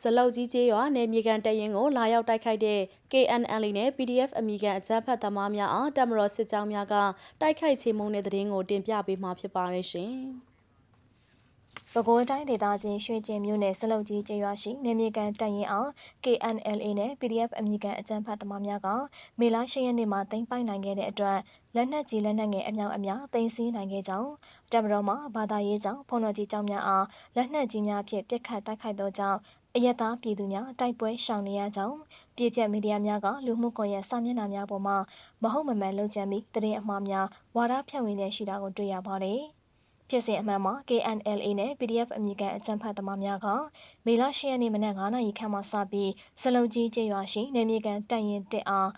ဇလုတ်ကြီးကျေးရွာနယ်မြေကန်တရင်ကိုလာရောက်တိုက်ခိုက်တဲ့ KNL နဲ့ PDF အမိကန်အကြမ်းဖက်သမားများအားတပ်မတော်စစ်ကြောင်းများကတိုက်ခိုက်ချေမှုန်းတဲ့တဲ့ရင်ကိုတင်ပြပေးမှာဖြစ်ပါတယ်ရှင်။ပဲခူးတိုင်းဒေသကြီးရွှေကျင်မြို့နယ်စလုတ်ကြီးကျေးရွာရှိနေမြေကန်တပ်ရင်အောင် KNLA နဲ့ PDF အမည်ကန်အကြမ်းဖက်သမားများကမေလ10ရက်နေ့မှာတင်ပိုက်နိုင်ခဲ့တဲ့အတွက်လက်နက်ကြီးလက်နက်ငယ်အမြောက်အများတင်စီးနိုင်ခဲ့ကြောင်းတပ်မတော်မှဘာသာရေးကြောင့်ဖုန်တော်ကြီးကြောင့်များအားလက်နက်ကြီးများဖြင့်ပစ်ခတ်တိုက်ခိုက်သောကြောင့် အယက်သားပြည်သူများတိုက်ပွဲရှောင်နေရကြောင်းပြည်ပြမီဒီယာများကလူမှုကွန်ရက်စာမျက်နှာများပေါ်မှာမဟုတ်မမှန်လုပ်ကြံပြီးတရင်အမှားများဝါဒဖြန့်ဝေနေရှိတာကိုတွေ့ရပါတယ်။ဖြစ်စဉ်အမှန်မှာ KNLA နဲ့ PDF အမည်ကန်အကြံဖတ်သမားများကမေလ10ရက်နေ့မနက်9:00နာရီခန့်မှစပြီးစလုံကြီးကျေးရွာရှိနေမြေကန်တပ်ရင်တက်အား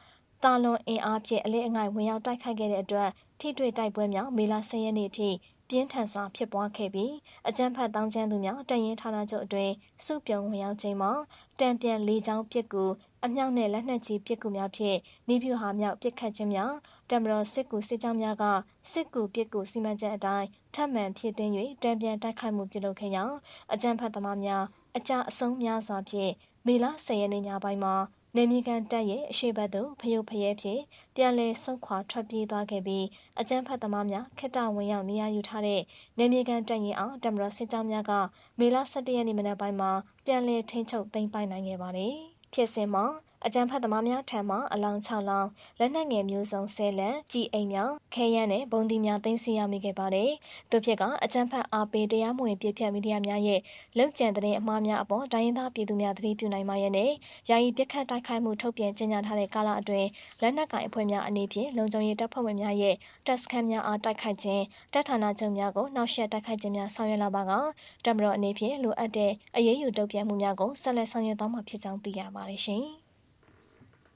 တာလွန်အင်အားဖြင့်အလေးအငိုက်ဝင်ရောက်တိုက်ခိုက်ခဲ့တဲ့အတွက်ထိတွေ့တိုက်ပွဲများမေလ10ရက်နေ့အထိပြင်းထန်စွာဖြစ်ပွားခဲ့ပြီးအကြမ်းဖက်တောင်းကျမ်းသူများတရင်ဌာနချုပ်အတွင်းစုပြုံဝင်ရောက်ခြင်းမှာတံပြန်လေးချောင်းပစ်ကူအမြောက်နဲ့လက်နက်ကြီးပစ်ကူများဖြင့်နေပြူဟာမြောက်ပစ်ခတ်ခြင်းများတမတော်စစ်ကူစစ်ကြောင်းများကစစ်ကူပစ်ကူစီမံချက်အတိုင်းထပ်မံဖြစ်တင်း၍တံပြန်တိုက်ခိုက်မှုပြုလုပ်ခဲ့ရာအကြမ်းဖက်သမားများအကြအဆုံးများစွာဖြင့်မေလ10ရက်နေ့ညပိုင်းမှာ နေမြေကန်တက်ရဲ့အရှိတ်ဘက်သို့ဖယုတ်ဖယဲဖြင့်ပြန်လည်ဆုတ်ခွာထွက်ပြေးသွားခဲ့ပြီးအကြမ်းဖက်သမားများခက်တဝင်ရောက်နေရာယူထားတဲ့နေမြေကန်တက်ရင်အောင်တမတော်စစ်ကြောင်းများကမေလ17ရက်နေ့မနက်ပိုင်းမှာပြန်လည်ထိန်းချုပ်သိမ်းပိုက်နိုင်ခဲ့ပါတယ်။ဖြစ်စဉ်မှာ အကြံဖတ်သမားများထံမှအလောင်း6လောင်းလက်နက်ငယ်မျိုးစုံ10လက်ကြီးအိမ်များခဲယမ်းနဲ့ဘုံဒီများသိမ်းဆည်းရမိခဲ့ပါတယ်။သူဖြစ်ကအကြံဖတ်အားပေးတရားမဝင်ပြည့်ဖြတ်မီဒီယာများရဲ့လုံခြံတဲ့အမှားများအပေါ်တိုင်းရင်းသားပြည်သူများသတိပြုနိုင်မှရဲ့နဲ့ယာယီပြစ်ခတ်တိုက်ခိုက်မှုထုတ်ပြန်ကြေညာထားတဲ့ကာလအတွင်းလက်နက်ကင်အဖွဲ့များအနေဖြင့်လုံခြုံရေးတပ်ဖွဲ့ဝင်များရဲ့တပ်စခန်းများအားတိုက်ခိုက်ခြင်းတပ်ဌာနချုပ်များကိုနှောက်ယှက်တိုက်ခိုက်ခြင်းများဆောင်ရွက်လာပါကတပ်မတော်အနေဖြင့်လိုအပ်တဲ့အရေးယူတုံ့ပြန်မှုများကိုဆက်လက်ဆောင်ရွက်သွားမှာဖြစ်ကြောင်းသိရပါတယ်ရှင်။